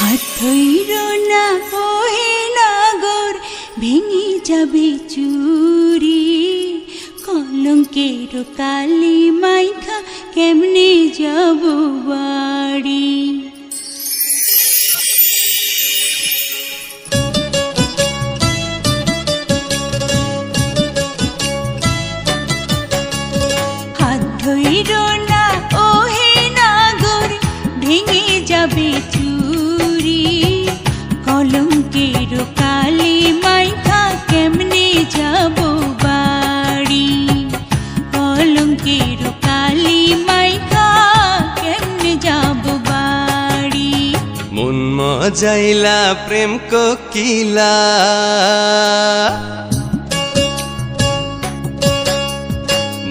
হাত ধইর না ওহে নাগর, ভেঙে যাবে চুরি। কলঙ্কের কালি মাইখা কেমনে যাব বাড়ি? হাত ধইর না ওহে নাগর, ভেঙে যাবে মজাইলা, প্রেম কোকিলা।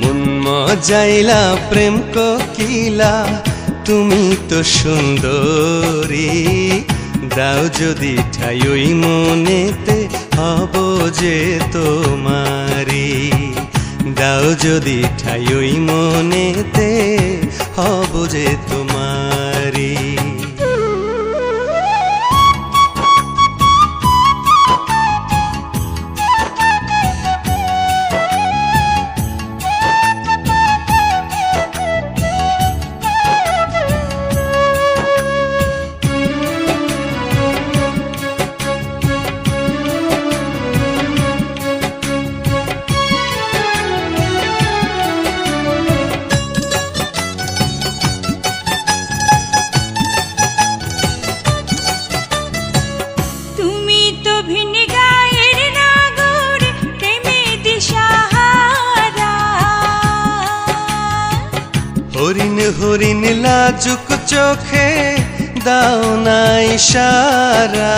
মন মজাইলা, প্রেম কোকিলা, তুমি তো সুন্দরী। দাও যদি ঠাই মনেতে, হব যে তোমারি দাও যদি ঠাই ওই মনেতে, হব যে তোমারি হরিণ লাজুক চোখে দাও না ইশারা।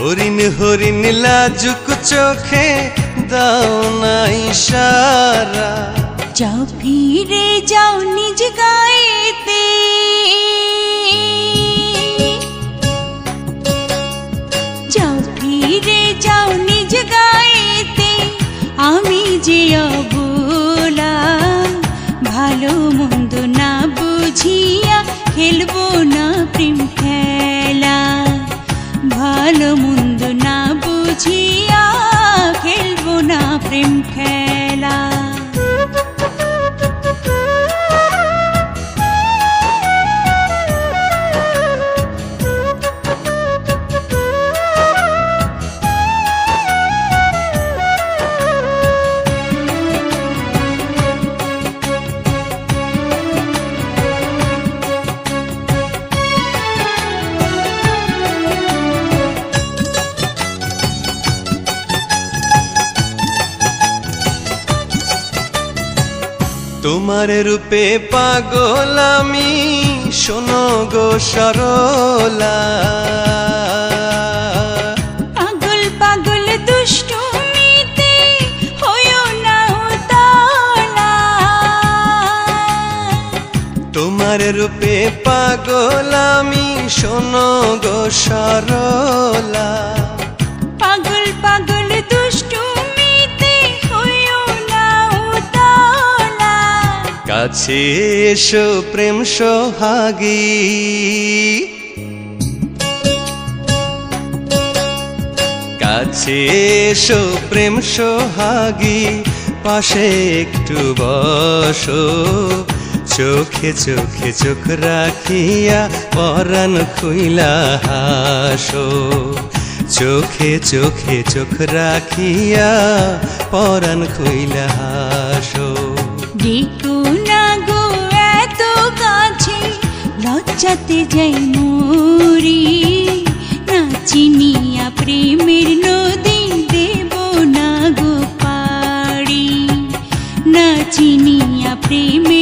হরিণ হরিণ লাজুক চোখে দাও না ইশারা। যাও ফিরে যাও নিজ গায়েতে নিজ গায়েতে আমি যে অবলা, ভালো মন্দ না বুঝিয়া খেলব না প্রেম খেলা, ভালো মন্দ না বুঝিয়া খেলব না প্রেম খেলা। তোমার রূপে পাগল আমি শোনো গো সরলা। পাগল পাগল দুষ্টুমিতে হইও না উতলা। তোমার রূপে পাগল আমি শোনো গো সরলা। কাছে এসো প্রেম সোহাগী? কাছে এসো প্রেম সোহাগী? পাশে একটু বসো। চোখে চোখে চোখ রাখিয়া পরাণ খুইলা হাসো। চোখে চোখে চোখ রাখিয়া পরাণ খুইলা হাসো। দেখো নাচাতে যাই মোরি নাচিনিয়া প্রেমের নদী দেব না গো পাড়ি নাচিনিয়া প্রেমের